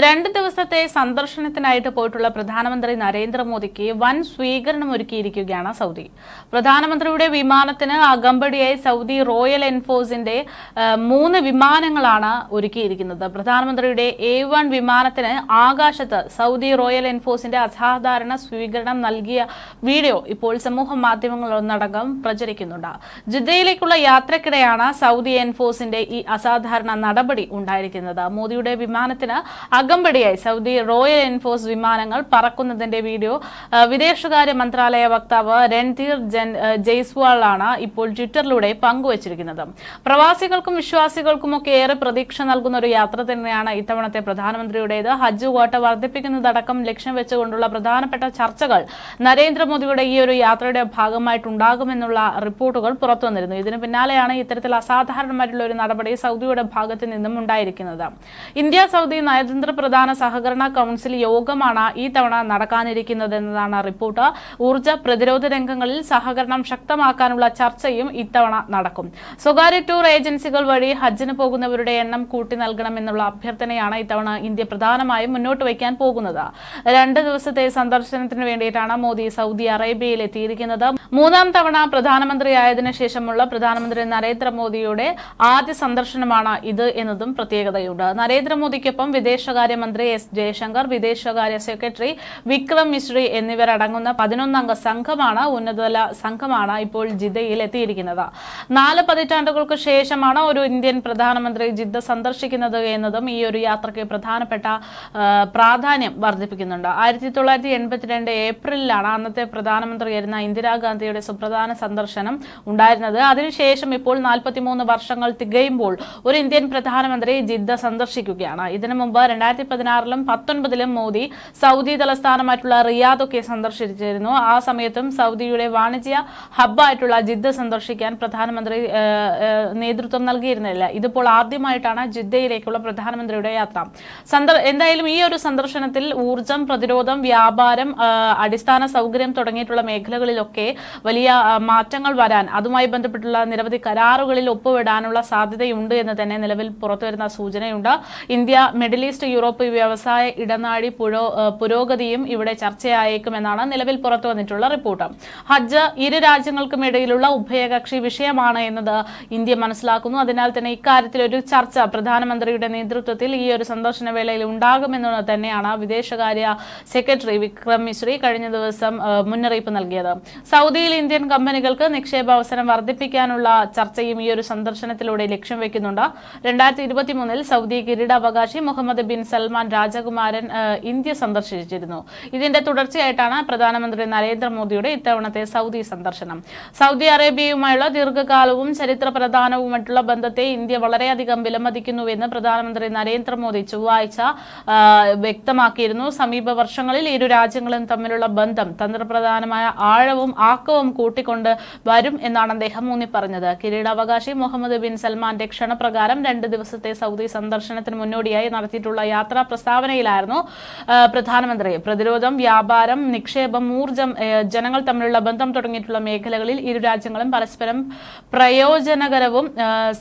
രണ്ട് ദിവസത്തെ സന്ദർശനത്തിനായിട്ട് പോയിട്ടുള്ള പ്രധാനമന്ത്രി നരേന്ദ്രമോദിക്ക് വൻ സ്വീകരണം ഒരുക്കിയിരിക്കുകയാണ് സൗദി. പ്രധാനമന്ത്രിയുടെ വിമാനത്തിന് അകമ്പടിയായി സൗദി റോയൽ എൻഫോഴ്സിന്റെ മൂന്ന് വിമാനങ്ങളാണ് ഒരുക്കിയിരിക്കുന്നത്. പ്രധാനമന്ത്രിയുടെ എ വൺ വിമാനത്തിന് ആകാശത്ത് സൗദി റോയൽ എൻഫോഴ്സിന്റെ അസാധാരണ സ്വീകരണം നൽകിയ വീഡിയോ ഇപ്പോൾ സമൂഹ മാധ്യമങ്ങളൊന്നടങ്കം പ്രചരിക്കുന്നുണ്ട്. ജിദ്ദയിലേക്കുള്ള യാത്രക്കിടെയാണ് സൗദി എൻഫോഴ്സിന്റെ ഈ അസാധാരണ നടപടി ഉണ്ടായിരിക്കുന്നത്. മോദിയുടെ വിമാനത്തിന് അകമ്പടിയായി. സൗദി റോയൽ എൻഫോഴ്സ് വിമാനങ്ങൾ പറക്കുന്നതിന്റെ വീഡിയോ വിദേശകാര്യ മന്ത്രാലയ വക്താവ് രൺധീർ ജയ്സ്വാളാണ് ഇപ്പോൾ ട്വിറ്ററിലൂടെ പങ്കുവച്ചിരിക്കുന്നത്. പ്രവാസികൾക്കും വിശ്വാസികൾക്കുമൊക്കെ ഏറെ പ്രതീക്ഷ നൽകുന്ന ഒരു യാത്ര തന്നെയാണ് ഇത്തവണത്തെ പ്രധാനമന്ത്രിയുടേത്. ഹജ്ജ് കോട്ട വർദ്ധിപ്പിക്കുന്നതടക്കം ലക്ഷ്യം വെച്ചുകൊണ്ടുള്ള പ്രധാനപ്പെട്ട ചർച്ചകൾ നരേന്ദ്രമോദിയുടെ ഈ ഒരു യാത്രയുടെ ഭാഗമായിട്ടുണ്ടാകുമെന്നുള്ള റിപ്പോർട്ടുകൾ പുറത്തുവന്നിരുന്നു. ഇതിന് പിന്നാലെയാണ് ഇത്തരത്തിൽ അസാധാരണമായിട്ടുള്ള ഒരു നടപടി സൗദിയുടെ ഭാഗത്ത് നിന്നും ഉണ്ടായിരിക്കുന്നത്. ഇന്ത്യ സൗദി നയതന്ത്ര പ്രധാന സഹകരണ കൌൺസിൽ യോഗമാണ് ഈ തവണ നടക്കാനിരിക്കുന്നതെന്നതാണ് റിപ്പോർട്ട്. ഊർജ പ്രതിരോധ രംഗങ്ങളിൽ സഹകരണം ശക്തമാക്കാനുള്ള ചർച്ചയും ഇത്തവണ നടക്കും. സ്വകാര്യ ടൂർ ഏജൻസികൾ വഴി ഹജ്ജിന് പോകുന്നവരുടെ എണ്ണം കൂട്ടി നൽകണമെന്നുള്ള അഭ്യർത്ഥനയാണ് ഇത്തവണ ഇന്ത്യ പ്രധാനമായും മുന്നോട്ട് വയ്ക്കാൻ പോകുന്നത്. രണ്ട് ദിവസത്തെ സന്ദർശനത്തിന് വേണ്ടിയിട്ടാണ് മോദി സൗദി അറേബ്യയിൽ എത്തിയിരിക്കുന്നത്. മൂന്നാം തവണ പ്രധാനമന്ത്രിയായതിനു ശേഷമുള്ള പ്രധാനമന്ത്രി നരേന്ദ്രമോദിയുടെ ആദ്യ സന്ദർശനമാണ് ഇത് എന്നതും പ്രത്യേകതയുണ്ട്. നരേന്ദ്രമോദിക്കൊപ്പം വിദേശകാര്യമന്ത്രി എസ് ജയശങ്കർ വിദേശകാര്യ സെക്രട്ടറി വിക്രം മിശ്രി എന്നിവരടങ്ങുന്ന പതിനൊന്നംഗ സംഘമാണ് ഉന്നതതല സംഘമാണ് ഇപ്പോൾ ജിദ്ദയിൽ എത്തിയിരിക്കുന്നത്. നാല് പതിറ്റാണ്ടുകൾക്ക് ശേഷമാണ് ഒരു ഇന്ത്യൻ പ്രധാനമന്ത്രി ജിദ്ദ സന്ദർശിക്കുന്നത് എന്നതും ഈ ഒരു യാത്രയ്ക്ക് പ്രധാനപ്പെട്ട പ്രാധാന്യം വർദ്ധിപ്പിക്കുന്നുണ്ട്. ആയിരത്തി തൊള്ളായിരത്തി എൺപത്തിരണ്ട് ഏപ്രിലാണ് അന്നത്തെ പ്രധാനമന്ത്രിയായിരുന്ന ഇന്ദിരാഗാന്ധിയുടെ സുപ്രധാന സന്ദർശനം ഉണ്ടായിരുന്നത്. അതിനുശേഷം ഇപ്പോൾ നാൽപ്പത്തിമൂന്ന് വർഷങ്ങൾ തികയുമ്പോൾ ഒരു ഇന്ത്യൻ പ്രധാനമന്ത്രി ജിദ്ദ സന്ദർശിക്കുകയാണ്. ഇതിനു മുമ്പ് രണ്ടായിരത്തി പതിനാറിലും പത്തൊൻപതിലും മോദി സൗദി തലസ്ഥാനമായിട്ടുള്ള റിയാദൊക്കെ സന്ദർശിച്ചിരുന്നു. ആ സമയത്തും സൗദിയുടെ വാണിജ്യ ഹബ്ബായിട്ടുള്ള ജിദ്ദ സന്ദർശിക്കാൻ പ്രധാനമന്ത്രി നേതൃത്വം നൽകിയിരുന്നില്ല. ഇതിപ്പോൾ ആദ്യമായിട്ടാണ് ജിദ്ദയിലേക്കുള്ള പ്രധാനമന്ത്രിയുടെ യാത്ര. എന്തായാലും ഈ ഒരു സന്ദർശനത്തിൽ ഊർജം പ്രതിരോധം വ്യാപാരം അടിസ്ഥാന സൗകര്യം തുടങ്ങിയിട്ടുള്ള മേഖലകളിലൊക്കെ വലിയ മാറ്റങ്ങൾ വരാൻ അതുമായി ബന്ധപ്പെട്ടുള്ള നിരവധി കരാറുകളിൽ ഒപ്പുവിടാനുള്ള സാധ്യതയുണ്ട് എന്ന് തന്നെ നിലവിൽ പുറത്തുവരുന്ന സൂചനയുണ്ട്. ഇന്ത്യ മിഡിൽ ഈസ്റ്റ് യൂറോപ്പ് വ്യവസായ ഇടനാഴി പുരോ പുരോഗതിയും ഇവിടെ ചർച്ചയായേക്കുമെന്നാണ് നിലവിൽ പുറത്തു വന്നിട്ടുള്ള റിപ്പോർട്ട്. ഹജ്ജ് ഇരു രാജ്യങ്ങൾക്കും ഇടയിലുള്ള ഉഭയകക്ഷി വിഷയമാണ് എന്നത് ഇന്ത്യ മനസ്സിലാക്കുന്നു. അതിനാൽ തന്നെ ഇക്കാര്യത്തിൽ ഒരു ചർച്ച പ്രധാനമന്ത്രിയുടെ നേതൃത്വത്തിൽ ഈ ഒരു സന്ദർശന വേളയിൽ ഉണ്ടാകുമെന്ന് തന്നെയാണ് വിദേശകാര്യ സെക്രട്ടറി വിക്രം മിശ്രി കഴിഞ്ഞ ദിവസം മുന്നറിയിപ്പ് നൽകിയത്. സൗദിയിൽ ഇന്ത്യൻ കമ്പനികൾക്ക് നിക്ഷേപ അവസരം വർദ്ധിപ്പിക്കാനുള്ള ചർച്ചയും ഈ ഒരു സന്ദർശനത്തിലൂടെ ലക്ഷ്യം വെക്കുന്നുണ്ട്. രണ്ടായിരത്തി ഇരുപത്തിമൂന്നിൽ സൗദി കിരീടാവകാശി മുഹമ്മദ് ബിൻ സൽമാൻ രാജകുമാരൻ ഇന്ത്യ സന്ദർശിച്ചിരുന്നു. ഇതിന്റെ തുടർച്ചയായിട്ടാണ് പ്രധാനമന്ത്രി നരേന്ദ്രമോദിയുടെ ഇത്തവണത്തെ സൗദി സന്ദർശനം. സൗദി അറേബ്യയുമായുള്ള ദീർഘകാലവും ചരിത്ര പ്രധാനവുമായിട്ടുള്ള ബന്ധത്തെ ഇന്ത്യ വളരെയധികം വിലമതിക്കുന്നുവെന്ന് പ്രധാനമന്ത്രി നരേന്ദ്രമോദി ചൊവ്വാഴ്ച വ്യക്തമാക്കിയിരുന്നു. സമീപ വർഷങ്ങളിൽ ഇരു രാജ്യങ്ങളും തമ്മിലുള്ള ബന്ധം തന്ത്രപ്രധാനമായ ആഴവും ആക്കവും കൂട്ടിക്കൊണ്ട് വരും എന്നാണ് അദ്ദേഹം ഊന്നി പറഞ്ഞത് കിരീടാവകാശി മുഹമ്മദ് ബിൻ സൽമാന്റെ ക്ഷണപ്രകാരം രണ്ട് ദിവസത്തെ സൗദി സന്ദർശനത്തിന് മുന്നോടിയായി നടത്തിയിട്ടുള്ള യാത്രാ പ്രസ്താവനയിലായിരുന്നു. പ്രധാനമന്ത്രി പ്രതിരോധം വ്യാപാരം നിക്ഷേപം ഊർജം ജനങ്ങൾ തമ്മിലുള്ള ബന്ധം തുടങ്ങിയിട്ടുള്ള മേഖലകളിൽ ഇരു രാജ്യങ്ങളും പരസ്പരം പ്രയോജനകരവും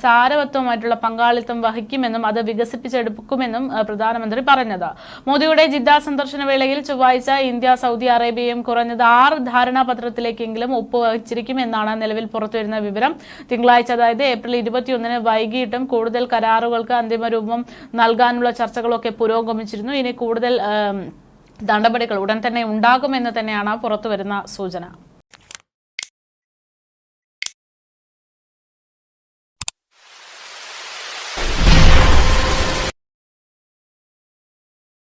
സാരവത്വമായിട്ടുള്ള പങ്കാളിത്തം വഹിക്കുമെന്നും അത് വികസിപ്പിച്ചെടുക്കുമെന്നും പ്രധാനമന്ത്രി പറഞ്ഞത്. മോദിയുടെ ജിദ്ദ സന്ദർശന വേളയിൽ ചൊവ്വാഴ്ച ഇന്ത്യ സൗദി അറേബ്യയും കുറഞ്ഞത് ആറ് ധാരണാപത്രത്തിലേക്കെങ്കിലും ഒപ്പുവച്ചിരിക്കുമെന്നാണ് നിലവിൽ പുറത്തുവരുന്ന വിവരം. തിങ്കളാഴ്ച അതായത് ഏപ്രിൽ ഇരുപത്തിയൊന്നിന് വൈകിട്ടും കൂടുതൽ കരാറുകൾക്ക് അന്തിമ രൂപം നൽകാനുള്ള ചർച്ചകളൊക്കെ പുരോഗമിച്ചിരുന്നു. ഇനി കൂടുതൽ നടപടികൾ ഉടൻ തന്നെ ഉണ്ടാകുമെന്ന് തന്നെയാണ് പുറത്തുവരുന്ന സൂചന.